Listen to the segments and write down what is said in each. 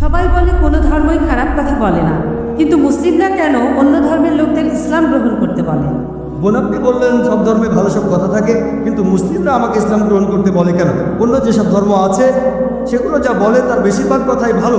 সবাই বলে কোনো ধর্মই খারাপ কথা বলে না। কিন্তু মুসলিমরা কেন অন্য ধর্মের লোকদের ইসলাম গ্রহণ করতে বলে? বোন আপনি বললেন, সব ধর্মে ভালো সব কথা থাকে, কিন্তু মুসলিমরা আমাকে ইসলাম গ্রহণ করতে বলে কেন? অন্য যেসব ধর্ম আছে, সেগুলো যা বলে তার বেশিরভাগ কথাই ভালো।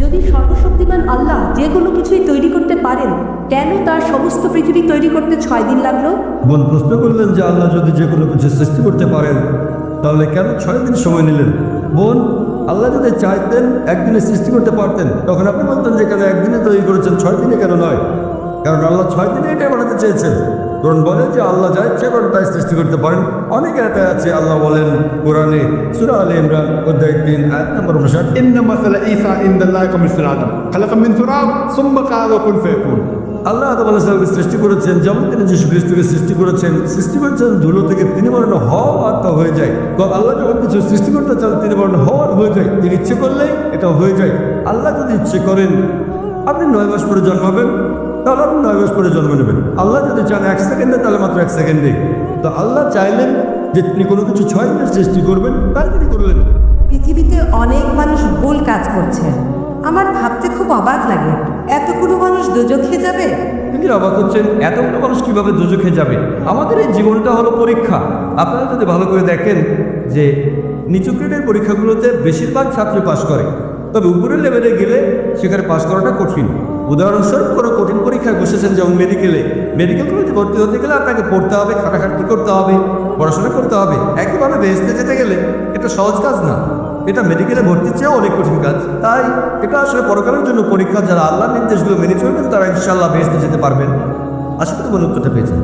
যদি সর্বশক্তিমান আল্লাহ যে কোনো কিছুই তৈরি করতে পারেন, কেন তার সমস্ত পৃথিবী তৈরি করতে ছয় দিন লাগল? বোন, প্রশ্ন করলেন যে আল্লাহ যদি যে কোনো কিছু সৃষ্টি করতে পারেন, তাহলে কেন ছয় দিন সময় নিলেন? বোন, আল্লাহ যদি চাইতেন একদিনে সৃষ্টি করতে পারতেন, তখন আপনি বলতেন যে কেন একদিনে তৈরি করেছেন, ছয় দিনে কেন নয়? কারণ আল্লাহ ছয় দিনে এটাই বানাতে চেয়েছেন। কোরআন বলে যে আল্লাহ যা ইচ্ছা করেন তাই সৃষ্টি করতে পারেন। অনেক এতে আছে আল্লাহ বলেন কোরআনে সুরা আলী ইমরান অধ্যায় তিন নম্বর অনুসার ইন্না মাসালা ঈসা ইন্দাল্লাহ কামিসুর আদম খালাকা মিন তুরাব সুম্মা কালা কুন আল্লাহ আদম আলাহিসাল্লামকে সৃষ্টি করেছেন যেমন তিনি যিশু খ্রিস্টকে সৃষ্টি করেছেন সৃষ্টি করেছেন ধুলো থেকে তিনি বর্ণ হ আর তা হয়ে যায়। আল্লাহ যখন কিছু সৃষ্টি করতে চান তিনি বরণ হওয়ার হয়ে যায়। তিনি ইচ্ছে করলেই এটা হয়ে যায়। আল্লাহ যদি ইচ্ছে করেন আপনি নয় মাস পরে জন্মাবেন। নয় মাস পরে জন্ম নেবেন। আল্লাহ যদি চান এক সেকেন্ডে তাহলে মাত্র এক সেকেন্ডে তো আল্লাহ চাইলেন যে তিনি কোনো কিছু ছয় দিনে সৃষ্টি করবেন তাই তিনি করলেন। পৃথিবীতে অনেক মানুষ ভুল কাজ করছে। আমার ভাবতে খুব অবাক লাগে। এতগুলো মানুষ দোজখে যাবে? তিনি অবাক হচ্ছেন এতগুলো মানুষ কীভাবে দুজখে যাবে? আমাদের এই জীবনটা হলো পরীক্ষা। আপনারা যদি ভালো করে দেখেন যে নিচু গ্রেডের পরীক্ষাগুলোতে বেশিরভাগ ছাত্র পাশ করে। তবে উপরের লেভেলে গেলে সেখানে পাশ করাটা কঠিন। উদাহরণস্বরূপ কোনো কঠিন পরীক্ষায় বসেছেন যেমন মেডিকেলে মেডিকেল কলেজে ভর্তি হতে গেলে আপনাকে পড়তে হবে খাটাখাটি করতে হবে, পড়াশোনা করতে হবে। একইভাবে বেহেস্তে যেতে গেলে এটা সহজ কাজ না। এটা মেডিকেলে ভর্তির চেয়েও অনেক কঠিন কাজ। তাই এটা আসলে পরকালের জন্য পরীক্ষা যারা আল্লাহ নির্দেশগুলো মেনে চলবেন, তারা ইনশাল্লাহ বেহেস্তে যেতে পারবেন। আশা করি উত্তরটা পেয়েছেন।